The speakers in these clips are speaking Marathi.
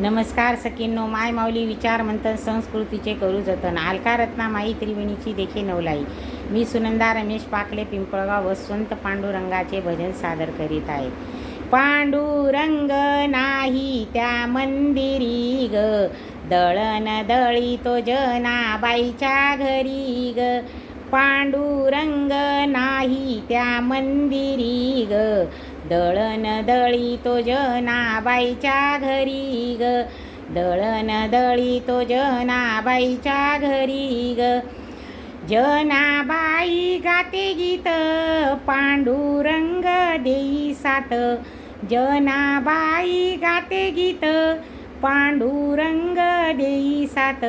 नमस्कार सकींनो माय माऊली विचार मंथन संस्कृतीचे करू जतन. अलकारत्ना माई त्रिवेणीची देखे नवलाई. मी सुनंदा रमेश पाकले पिंपळगाव वसंत पांडुरंगाचे भजन सादर करीत आहे. पांडुरंग नाही त्या मंदिरी ग. दळण दळी तो जनाबाईच्या घरी ग. पांडुरंग नाही त्या मंदिरी ग. दळण दळी तो जनाबाईच्या घरी ग. दळण दळी तो जनाबाईच्या घरी ग. जनाबाई गाते गीत पांडुरंग देई सात. जनाबाई गाते गीत पांडुरंग देई सात.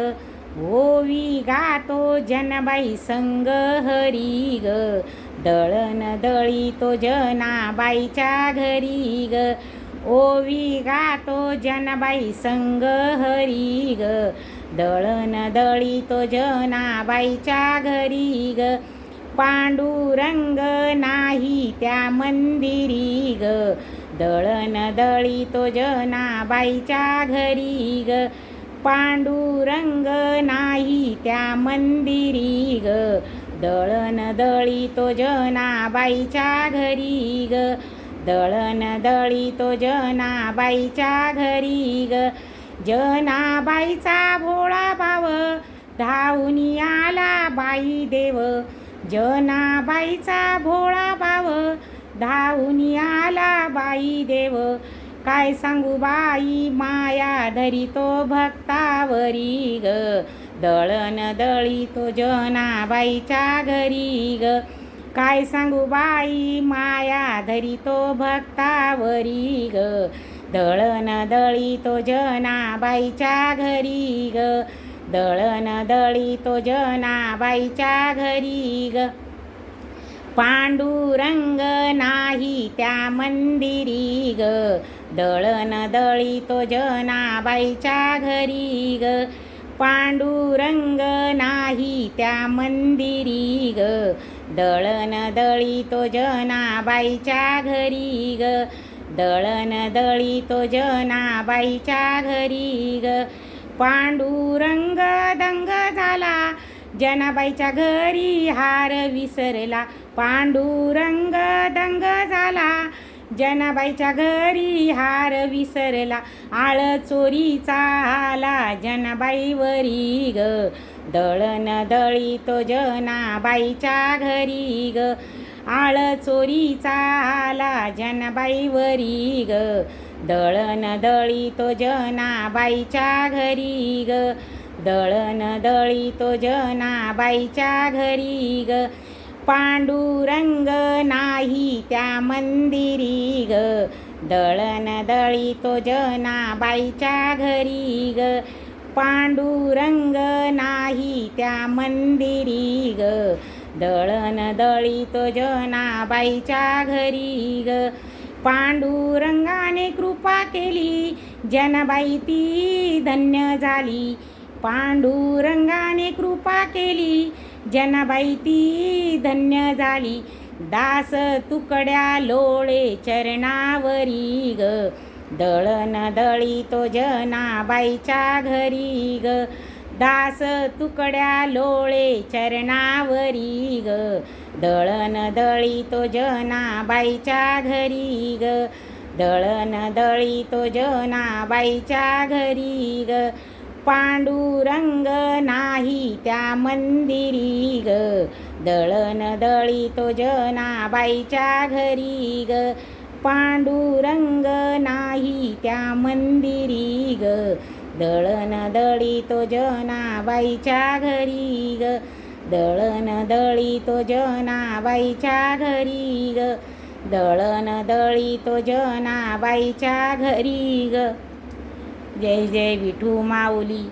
ओवी गातो जनबाई संग हरी ग. दळण दळी तो जनाबाईच्या घरी ग. ओवी गातो जनबाई संग हरी ग. दळण दळी तो जनाबाईच्या घरी ग. पांडुरंग नाही त्या मंदिरी ग. दळण दळी तो जनाबाईच्या घरी ग. पांडुरंग नाही त्या मंदिरी ग. दळण दळी तो जनाबाईच्या घरी ग. दळण दळी तो जनाबाईच्या घरी ग. जनाबाईचा भोळा भाव धावून आला बाई देव. जनाबाईचा भोळा भाव धावून आला बाई देव. काय सांगू बाई? माया धरी तो भक्तावरी ग. दळण दळी तो जनाबाईच्या घरी ग. काय सांगू बाई? माया धरी तो भक्तावरी ग. दळण दळीतो जनाबाईच्या घरी ग. दळण दळी तो जनाबाईच्या घरी ग. पांडुरंग नाही त्या मंदिरी ग. दळण दळी तो जनाबाईच्या घरी ग. पांडुरंग नाही त्या मंदिरी ग. दळण दळी तो जनाबाईच्या घरी ग. दळण दळी तो जनाबाईच्या घरी ग. पांडुरंग दंग झाला. जनाबाईच्या घरी हार विसरला. पांडुरंग दंग झाला. जनाबाईच्या घरी हार विसरला आळ चोरीचा आला जनाबाईवरी ग. दळण दळी तो जनाबाईच्या घरी ग. आळ चोरीचा आला जनाबाईवरी ग. दळण दळी तो जनाबाईच्या घरी ग. दळण दळी तो जनाबाईच्या घरी ग. पांडुरंग नाही त्या मंदिरी ग. दळण दळी तो जनाबाईच्या घरी ग. पांडुरंग नाही त्या मंदिरी ग. दळण दळी तो जनाबाईच्या घरी ग. पांडुरंगाने कृपा केली जनबाई ती धन्य झाली. पांडुरंगाने कृपा केली जनाबाई ती धन्य झाली. दास तुकड्या लोळे चरणावरी ग. दळण दळी तो जनाबाईच्या घरी ग. दास तुकड्या लोळे चरणावरी ग. दळण दळी तो जनाबाईच्या घरी ग. दळण दळी तो जनाबाईच्या घरी ग. पांडुरंग नाही त्या मंदिरी ग. दळण दळी तो जनाबाईच्या घरी ग. पांडुरंग नाही त्या मंदिरी ग. दळण दळी तो जनाबाईच्या घरी ग. दळण दळी तो जनाबाईच्या घरी ग. दळण दळी तो जनाबाईच्या घरी ग. जय जय विठू माऊली